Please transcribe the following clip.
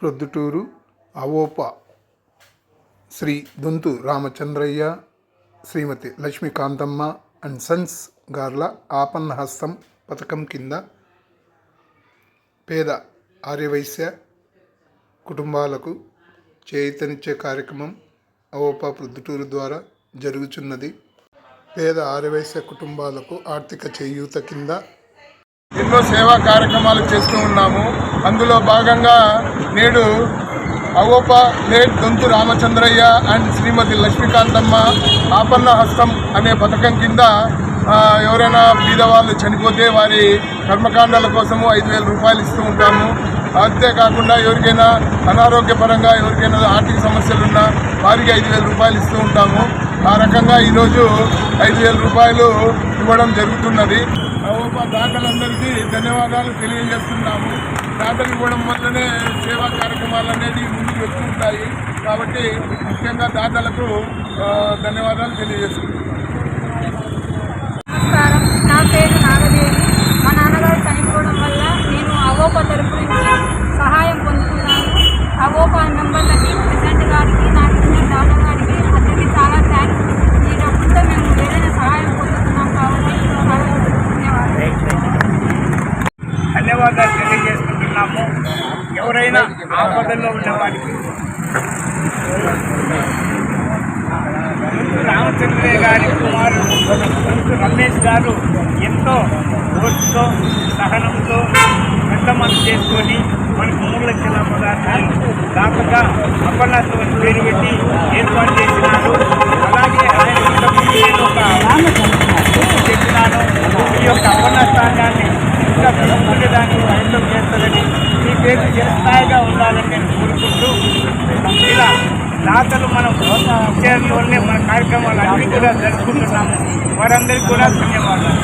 Proddatur అవోప Shri Donthu Ramachandraiah Shrimati Lakshmikanthamma and sons గార్ల ఆపన్న హస్తం పథకం కింద పేద ఆర్యవైశ్య కుటుంబాలకు చేయూతనిచ్చే కార్యక్రమం అవోపా ప్రొద్దుటూరు ద్వారా జరుగుచున్నది. పేద ఆర్యవైశ్య కుటుంబాలకు ఆర్థిక చేయూత కింద ఎన్నో సేవా కార్యక్రమాలు చేస్తూ ఉన్నాము. అందులో భాగంగా నేడు అవోప లేట్ దొంతు రామచంద్రయ్య అండ్ శ్రీమతి లక్ష్మీకాంతమ్మ ఆపన్న హస్తం అనే పథకం కింద ఎవరైనా బీదవాళ్ళు చనిపోతే వారి కర్మకాండాల కోసము ఐదు వేల రూపాయలు ఇస్తూ ఉంటాము. అంతేకాకుండా ఎవరికైనా అనారోగ్యపరంగా ఎవరికైనా ఆర్థిక సమస్యలున్నా వారికి ఐదు వేల రూపాయలు ఇస్తూ ఉంటాము. ఆ రకంగా ఈరోజు ఐదు వేల రూపాయలు ఇవ్వడం జరుగుతున్నది. అవోపా ధన్యవాదాలు తెలియజేస్తున్నాము. దాతలు ఇవ్వడం వల్లనే సేవా కార్యక్రమాలు అనేది ముందుకు వెళ్తూ ఉంటాయి కాబట్టి ముఖ్యంగా దాతలకు ధన్యవాదాలు తెలియజేస్తున్నాం నమస్కారం. నా పేరు నాగదేవి. మా నాన్నగారు చనిపోవడం వల్ల నేను అవోప తరపు నుంచి సహాయం పొందుతున్నాను. అవోప మెంబర్లకి ప్రెసిడెంట్ గారికి దాదా గారికి అందరికీ చాలా థ్యాంక్స్ ఈ డబ్బుతో మేము ఏదైనా సహాయం పొందుతున్నాం కాబట్టి వాళ్ళకి ధన్యవాదాలు. ధన్యవాదాలు ఎవరైనా ఆపదల్లో ఉన్న వారికి రామచంద్రయ్య గారి కుమారుడు రమేష్ గారు ఎంతో ఓర్పుతో సహనంతో పెద్ద మనసు చేసుకొని మనకు మూడు లక్షల పదార్థాలు దాతగా అపర్ణతో పేరు పెట్టి ఏర్పాటు చేసినారు. అలాగే ఆయన ఇంతకుముందు నేను ఒక చెప్పినాను. ఈ యొక్క అపర్ణస్థానాన్ని ఇంకా పెంచుకునేదానికి ప్రయత్నం చేస్తారని మీ చిరస్థాయిగా ఉండాలని నేను కోరుకుంటూ ఇలా దాతలు మనం విషయంలోనే మన కార్యక్రమాలు అన్ని కూడా జరుపుకుంటున్నాము. వారందరికీ కూడా ధన్యవాదాలు.